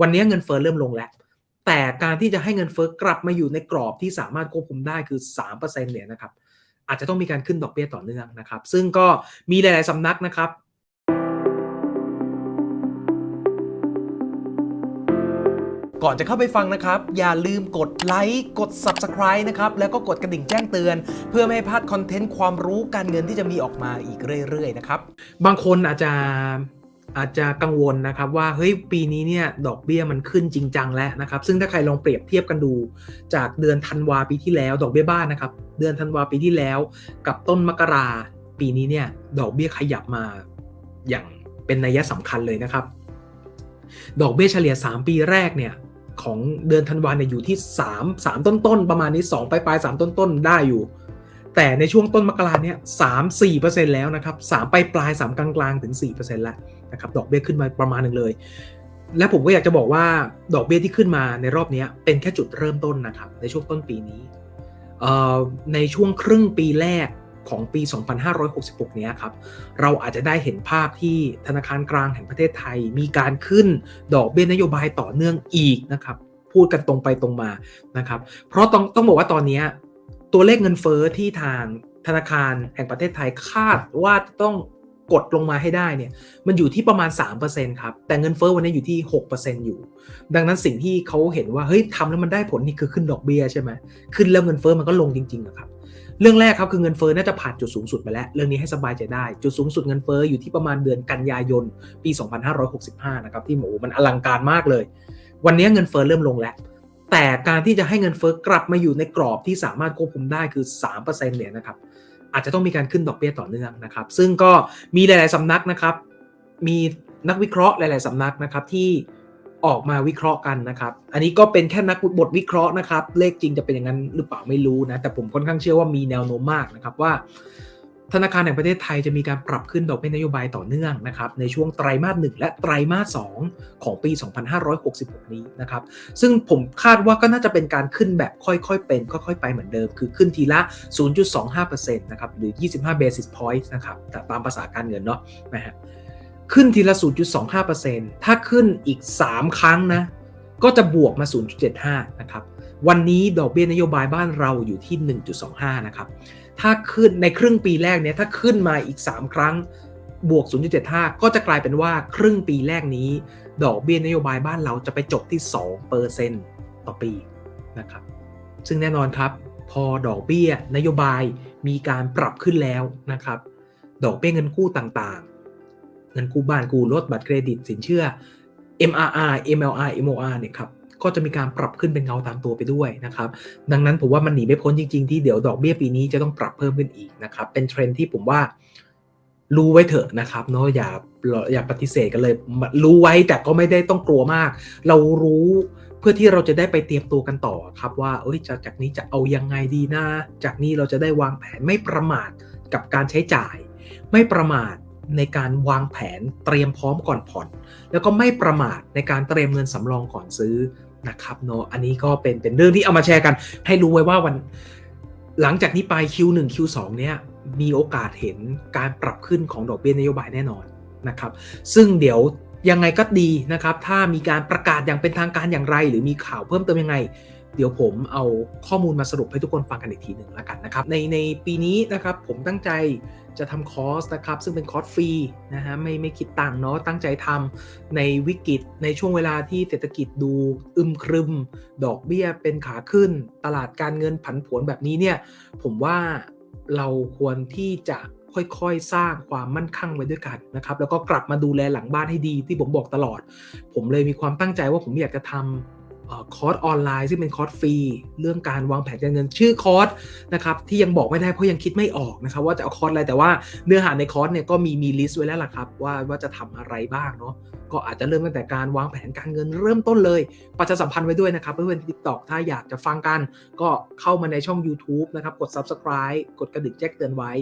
วันนี้เงินเฟ้อเริ่มลงแล้ว แต่การที่จะให้เงินเฟ้อกลับมาอยู่ในกรอบที่สามารถควบคุมได้คือ3%เนี่ยนะครับอาจจะต้องมีการขึ้นดอกเบี้ยต่อเนื่องนะครับ ซึ่งก็มีหลาย ๆสำนักนะครับก่อนจะเข้าไปฟังนะครับ อย่าลืมกดไลค์กด Subscribe นะครับ แล้วก็กดกระดิ่งแจ้งเตือน เพื่อไม่ให้พลาดคอนเทนต์ความรู้การเงินที่จะมีออกมาอีกเรื่อย ๆ นะครับ บางคนอาจจะ อาจจะกังวลนะครับว่าเฮ้ยปีนี้เนี่ยดอกเบี้ยมันขึ้นจริงจังแล้วนะครับ ซึ่งถ้าใครลองเปรียบเทียบกันดู จากเดือนธันวาปีที่แล้ว ดอกเบี้ยบ้านนะครับ เดือนธันวาปีที่แล้ว กับต้นมกราปีนี้เนี่ยดอกเบี้ยขยับมาอย่างเป็นนัยสำคัญเลยนะครับ ดอกเบี้ยเฉลี่ย 3 ปีแรกเนี่ยของเดือนธันวาเนี่ยอยู่ที่ 3 3 ต้นๆประมาณนี้2ปลายปลาย3ต้นๆได้อยู่ แต่ในช่วงต้นมกราเนี่ย3 4แล้วนะครับ3ปลายปลาย3กลางถึง4%แล้วนะครับดอกเบี้ยขึ้นมาประมาณหนึ่งเลย และผมก็อยากจะบอกว่าดอกเบี้ยที่ขึ้นมาในรอบนี้เป็นแค่จุดเริ่มต้นนะครับในช่วงต้นปีนี้ในช่วงครึ่งปีแรกของปี 2566 เนี้ยครับ เราอาจจะได้เห็นภาพที่ธนาคารกลางแห่งประเทศไทย มีการขึ้นดอกเบี้ยนโยบายต่อเนื่องอีกนะครับ พูดกันตรงไปตรงมานะครับ เพราะต้องต้องบอกว่าตอนนี้ ตัวเลขเงินเฟอ้อที่ทางธนาคารแห่งประเทศไทยคาดว่าต้องกดลงมาให้ได้เนี่ยมันอยู่ที่ประมาณ 3%ครับ แต่เงินเฟอ้อวันนี้อยู่ที่ 6%อยู่ ดังนั้นสิ่งที่เขาเห็นว่าเฮ้ยทำแล้วมันได้ผลนี่คือขึ้นดอกเบี้ยใช่ไหมขึ้นแล้วเงินเฟอ้อมันก็ลงจริงๆครับเรื่องแรกครับคือเงินเฟ้อน่าจะผ่านจุดสูงสุดไปแล้ว เรื่องนี้ให้สบายใจได้ จุดสูงสุดเงินเฟ้ออยู่ที่ประมาณเดือนกันยายนปี 2565 นะครับที่หมูมันอลังการมากเลย วันนี้เงินเฟ้อเริ่มลงแล้ว แต่การที่จะให้เงินเฟ้อกลับมาอยู่ในกรอบที่สามารถควบคุมได้คือ 3%เนี่ยนะครับอาจจะต้องมีการขึ้นดอกเบี้ยต่อเนื่องนะครับ ซึ่งก็มีหลาย ๆสำนักนะครับ มีนักวิเคราะห์หลาย ๆสำนักนะครับที่ออกมาวิเคราะห์กันนะครับ อันนี้ก็เป็นแค่นักบทวิเคราะห์นะครับ เลขจริงจะเป็นอย่างนั้นหรือเปล่าไม่รู้นะ แต่ผมค่อนข้างเชื่อว่ามีแนวโน้มมากนะครับว่า ธนาคารแห่งประเทศไทยจะมีการปรับขึ้นดอกเบี้ยนโยบายต่อเนื่องนะครับในช่วงไตรมาสหนึ่งและไตรมาสสของปี 2566 นี้นะครับซึ่งผมคาดว่าก็น่าจะเป็นการขึ้นแบบค่อยๆเป็นค่อยๆไปเหมือนเดิม คือขึ้นทีละ 0.25%นะครับหรือ 25 basis points นะครับตามภาษาการเงินเนาะนะฮะขึ้นทีละ 0.25%ถ้าขึ้นอีก 3 ครั้งนะก็จะบวกมา 0.75 นะครับวันนี้ดอกเบี้ยนโยบายบ้านเราอยู่ที่ 1.25 นะครับ ถ้าขึ้นในครึ่งปีแรกเนี่ยถ้าขึ้นมาอีก 3 ครั้งบวก 0.75 ก็จะกลายเป็นว่าครึ่งปีแรกนี้ ดอกเบี้ยนโยบายบ้านเราจะไปจบที่ 2%ต่อปีนะครับ ซึ่งแน่นอนครับ พอดอกเบี้ยนโยบายมีการปรับขึ้นแล้วนะครับ ดอกเบี้ยเงินกู้ต่างๆ เงินกู้บ้านกู้รถบัตรเครดิตสินเชื่อ MRR MLR MOR เนี่ยครับ ก็จะมีการปรับขึ้นเป็นเงาตามตัวไปด้วยนะครับ ดังนั้นผมว่ามันหนีไม่พ้นจริงๆ ที่เดี๋ยวดอกเบี้ยปีนี้จะต้องปรับเพิ่มขึ้นอีกนะครับ เป็นเทรนที่ผมว่ารู้ไว้เถอะนะครับเนาะอย่าอย่าปฏิเสธกันเลย รู้ไว้แต่ก็ไม่ได้ต้องกลัวมาก เรารู้เพื่อที่เราจะได้ไปเตรียมตัวกันต่อครับว่า เอ้ยจากนี้จะเอายังไงดีนะ จากนี้เราจะได้วางแผนไม่ประมาทกับการใช้จ่าย ไม่ประมาทในการวางแผนเตรียมพร้อมก่อนผ่อน แล้วก็ไม่ประมาทในการเตรียมเงินสำรองก่อนซื้อ นะครับเนาะอันนี้ก็เป็นเป็นเรื่องที่เอามาแชร์กัน ให้รู้ไว้ว่าวันหลังจากนี้ไป Q1 Q2 เนี่ยมีโอกาสเห็นการปรับขึ้นของดอกเบี้ยนโยบายแน่นอนนะครับ ซึ่งเดี๋ยวยังไงก็ดีนะครับ ถ้ามีการประกาศอย่างเป็นทางการอย่างไร หรือมีข่าวเพิ่มเติมยังไง เดี๋ยวผมเอาข้อมูลมาสรุปให้ทุกคนฟังกันอีกทีหนึ่งแล้วกันนะครับ ในในปีนี้นะครับผมตั้งใจจะทำคอร์สนะครับ ซึ่งเป็นคอร์สฟรีนะฮะไม่ไม่คิดตังค์เนาะตั้งใจทำในวิกฤตในช่วงเวลาที่เศรษฐกิจดูอึมครึม ดอกเบี้ยเป็นขาขึ้น ตลาดการเงินผันผวนแบบนี้เนี่ยผมว่าเราควรที่จะค่อยๆ สร้างความมั่นคงไว้ด้วยกันนะครับ แล้วก็กลับมาดูแลหลังบ้านให้ดีที่ผมบอกตลอด ผมเลยมีความตั้งใจว่าผมอยากจะทำ คอร์สออนไลน์ซึ่งเป็นคอร์สฟรีเรื่องการวางแผนการเงินชื่อคอร์สนะครับที่ยังบอกไม่ได้เพราะยังคิดไม่ออกนะครับว่าจะเอาคอร์สอะไรแต่ว่าเนื้อหาในคอร์สเนี่ยก็มีมีลิสต์ไว้แล้วล่ะครับว่าว่าจะทำอะไรบ้างเนาะก็อาจจะเริ่มตั้งแต่การวางแผนการเงินเริ่มต้นเลยประชาสัมพันธ์ไว้ด้วยนะครับเพื่อนๆทิกตอกถ้าอยากจะฟังกัน ก็เข้ามาในช่อง YouTube นะครับกด Subscribe กดกระดิ่งแจ้งเตือนไว้